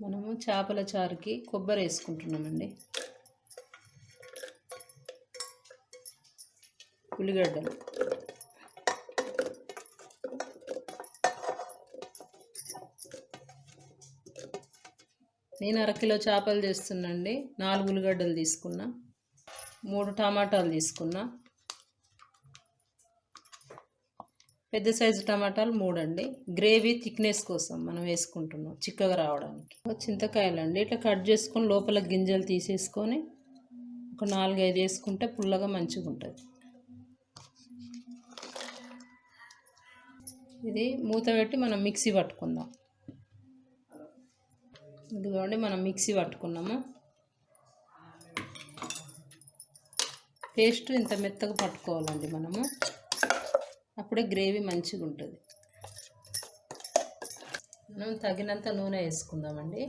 మనము చేపల చారుకి కొబ్బరి వేసుకుంటున్నామండి. ఉల్లిగడ్డలు. నేను అరకిలో చేపలు చేస్తున్నాండి నాలుగు ఉల్లిగడ్డలు తీసుకున్నా. మూడు టమాటాలు తీసుకున్నా. పెద్ద సైజు టమాటాలు మూడు అండి గ్రేవీ థిక్నెస్ కోసం మనం వేసుకుంటున్నాం చిక్కగా రావడానికి. చింతకాయలు అండి ఇట్లా కట్ చేసుకొని లోపల గింజలు తీసేసుకొని ఒక నాలుగైదు వేసుకుంటే పుల్లగా మంచిగా ఉంటుంది ఇది మూత పెట్టి మనం మిక్సీ పట్టుకుందాం. ఇదిగోండి మనం మిక్సీ పట్టుకున్నాము. పేస్ట్ ఇంత మెత్తగా పట్టుకోవాలండి మనము. అప్పుడే గ్రేవీ మంచిగా ఉంటుంది మనం తగినంత నూనె వేసుకుందామండి.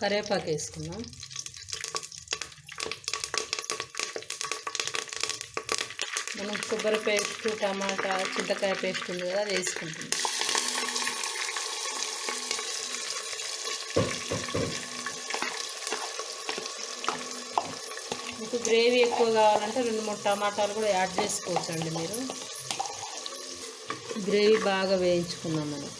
కరివేపాకు వేసుకుందాం. మనం కొబ్బరి పేస్ట్ టమాటా చింతకాయ పేస్ట్ ఉంది కదా అది వేసుకుంటుంది. మీకు గ్రేవీ ఎక్కువ కావాలంటే రెండు మూడు టమాటాలు కూడా యాడ్ చేసుకోవచ్చు అండి మీరు. గ్రేవీ బాగా వేయించుకున్నాం మనం.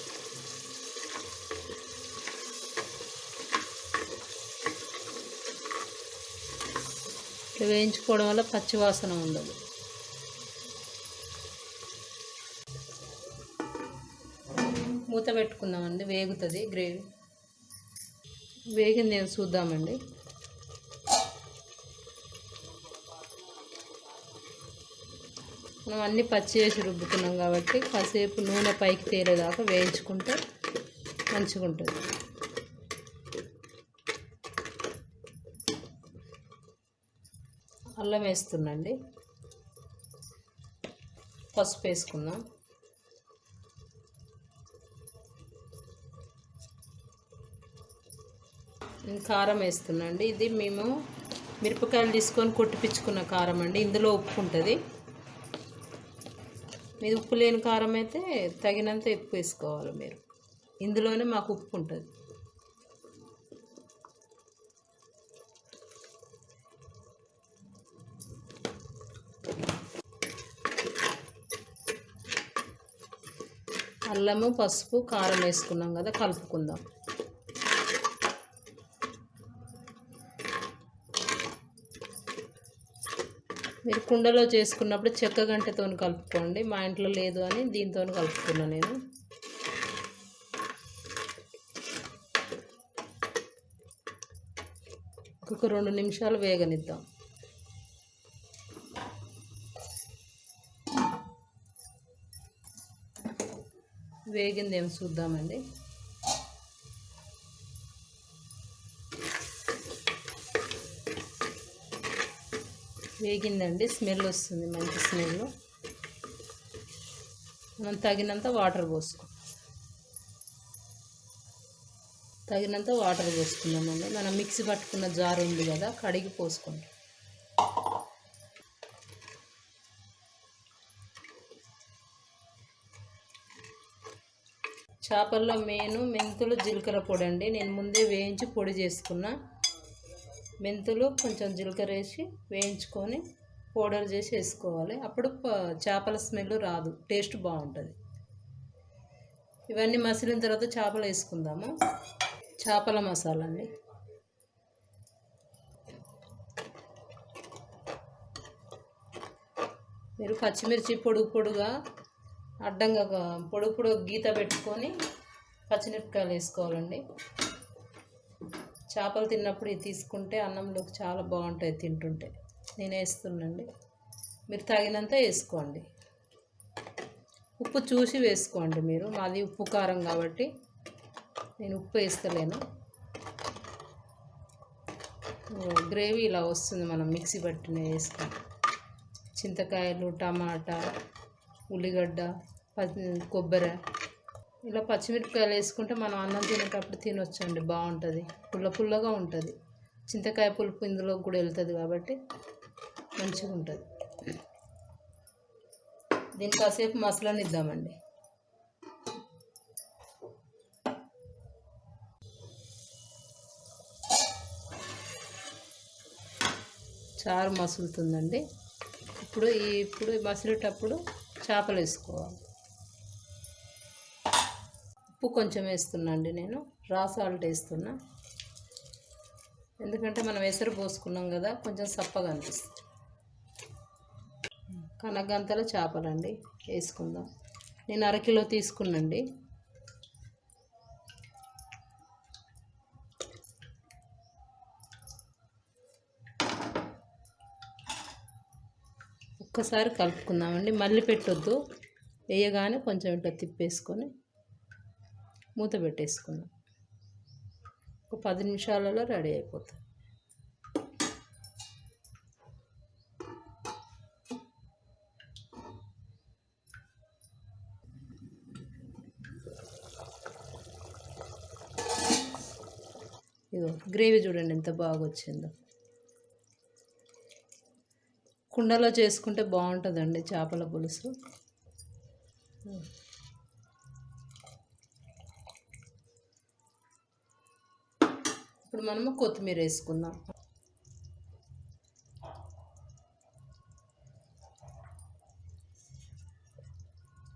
వేయించుకోవడం వల్ల పచ్చివాసన ఉండదు. మూత పెట్టుకుందామండి వేగుతుంది గ్రేవీ. వేగింది చూద్దామండి. మనం అన్నీ పచ్చి వేసి రుబ్బుతున్నాం కాబట్టి కాసేపు నూనె పైకి తేలేదాకా వేయించుకుంటే మంచిగా ఉంటుంది అల్లం వేస్తుందండి. పసుపు వేసుకుందాం. కారం వేస్తున్నాండి. ఇది మేము మిరపకాయలు తీసుకొని కొట్టిపించుకున్న కారం అండి. ఇందులో ఉప్పు ఉంటుంది. మీది ఉప్పు లేని కారం అయితే తగినంత ఉప్పు వేసుకోవాలి మీరు. ఇందులోనే మాకు ఉప్పు ఉంటుంది. అల్లము పసుపు కారం వేసుకున్నాం కదా కలుపుకుందాం. మీరు కుండలో చేసుకున్నప్పుడు చెక్క గంటతో కలుపుకోండి. మా ఇంట్లో లేదు అని దీంతో కలుపుకున్నా నేను. ఒక రెండు నిమిషాలు వేగనిద్దాం. వేగిందేమో చూద్దామండి? వేగిందండి. స్మెల్ వస్తుంది మంచి స్మెల్. మనం తగినంత వాటర్ పోసుకో తగినంత వాటర్ పోసుకున్నామండి. మనం మిక్సీ పట్టుకున్న జారు ఉంది కదా కడిగి పోసుకుంటాం. చేపల్లో మెయిన్ మెంతులు జీలకర్ర పొడి అండి. నేను ముందే వేయించి పొడి చేసుకున్నా. మెంతులు కొంచెం జీలకర్ర వేసి వేయించుకొని పౌడర్ చేసి వేసుకోవాలి. అప్పుడు ప- చేపల స్మెల్ రాదు. టేస్ట్ బాగుంటుంది. ఇవన్నీ మసిలిన తర్వాత చేపలు వేసుకుందాము. చేపల మసాలా అండి మీరు పచ్చిమిర్చి పొడుగు పొడుగా అడ్డంగా పొడుగు పొడుగు గీత పెట్టుకొని పచ్చిమిరపకాయలు వేసుకోవాలండి. చేపలు తిన్నప్పుడు ఇది తీసుకుంటే అన్నంలోకి చాలా బాగుంటాయి తింటుంటే. నేను వేస్తున్నాండి మీరు తగినంత వేసుకోండి. ఉప్పు చూసి వేసుకోండి మీరు. మాది ఉప్పు కారం కాబట్టి నేను ఉప్పు వేస్తలేను. గ్రేవీ ఇలా వస్తుంది మనం మిక్సీ పట్టిన వేసుకొని. చింతకాయలు టమాటా ఉల్లిగడ్డ కొబ్బరి ఇలా పచ్చిమిరపకాయలు వేసుకుంటే మనం అన్నం తినేటప్పుడు తినొచ్చండి బాగుంటుంది. పుల్ల పుల్లగా ఉంటుంది. చింతకాయ పులుపు ఇందులో కూడా వెళ్తుంది కాబట్టి మంచిగా ఉంటుంది. దీన్ని కాసేపు మసలనిద్దామండి. చారు మసులుతుందండి. ఇప్పుడు ఈ ఇప్పుడు మసిలేటప్పుడు చేపలు వేసుకోవాలి. ఉప్పు కొంచెం వేస్తున్నా అండి నేను. రా సాల్ట్ వేస్తున్నా. ఎందుకంటే మనం ఎసరు పోసుకున్నాం కదా కొంచెం సప్పగా అనిపిస్తుంది. కనగంతల చేపలండి వేసుకుందాం. నేను అరకిలో తీసుకున్నండి. ఒక్కసారి కలుపుకుందామండి. మళ్ళీ పెట్టొద్దు. వేయగానే కొంచెం ఇట్లా తిప్పేసుకొని మూత పెట్టేసుకుందాం. ఒక పది నిమిషాలలో రెడీ అయిపోతుంది ఇదిగో గ్రేవీ చూడండి ఎంత బాగా వచ్చిందో కుండలో చేసుకుంటే బాగుంటుందండి చేపల పులుసు. ఇప్పుడు మనము కొత్తిమీర వేసుకుందాం.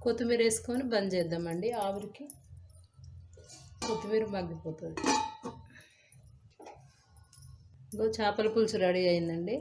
కొత్తిమీర వేసుకొని బంద్ చేద్దామండి. ఆవిరికి కొత్తిమీర మగ్గిపోతుంది. ఇంకో చేపల పులుసు రెడీ అయిందండి.